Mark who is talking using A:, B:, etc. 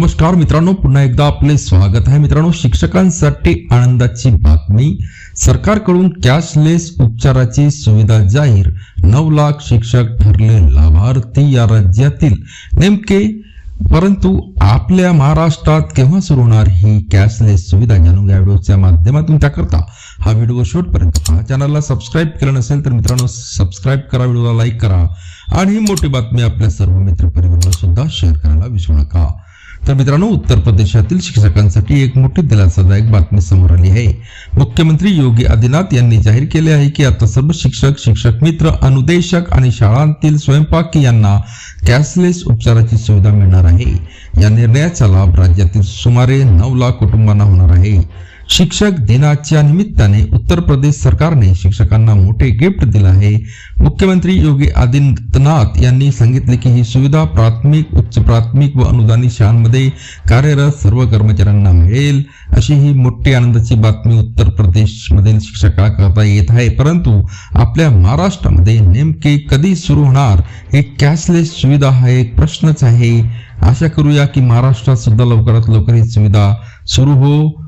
A: नमस्कार मित्रांनो पुन्हा एकदा आपले स्वागत आहे. मित्रांनो शिक्षकांसाठी आनंदाची बातमी. सरकारकडून कॅशलेस उपचाराची सुविधा जाहीर. नऊ लाख शिक्षक ठरले लाभार्थी या राज्यातील. नेमके परंतु आपल्या महाराष्ट्रात केव्हा सुरू होणार ही कॅशलेस सुविधा? जाणून घ्या व्हिडिओच्या माध्यमातून त्याकरता हा व्हिडिओ शेवटपर्यंत हा चॅनलला सबस्क्राईब केलं नसेल तर मित्रांनो सबस्क्राईब करा व्हिडिओला लाईक करा आणि ही मोठी बातमी आपल्या सर्व मित्र परिवाराला सुद्धा शेअर करायला विसरू नका. तर मित्रांनो उत्तर प्रदेशातील शिक्षकांसाठी एक मोठी दिलासादायक बातमी समोर आली आहे. मुख्यमंत्री योगी आदित्यनाथ यांनी जाहीर केले आहे की आता सर्व शिक्षक शिक्षक मित्र अनुदेशक आणि शाळांतील स्वयंपाकी यांना कॅशलेस उपचाराची सुविधा मिळणार आहे. या निर्णयाचा लाभ राज्यातील सुमारे नऊ लाख कुटुंबांना होणार आहे. शिक्षक दिनाच्या निमित्ताने उत्तर प्रदेश सरकारने शिक्षकांना मोठे गिफ्ट दिलं आहे. मुख्यमंत्री योगी आदित्यनाथ यांनी सांगितले की ही सुविधा प्राथमिक उच्च प्राथमिक व अनुदानित शाळांमध्ये कार्यरत सर्व कर्मचाऱ्यांना मिळेल अशी ही मोठी आनंदाची बातमी उत्तर प्रदेशमधील शिक्षकांकरता येत आहे. परंतु आपल्या महाराष्ट्रामध्ये नेमके कधी सुरू होणार हे कॅशलेस सुविधा हा एक प्रश्नच आहे. आशा करूया की महाराष्ट्रात सुद्धा लवकरात लवकर ही सुविधा सुरू हो.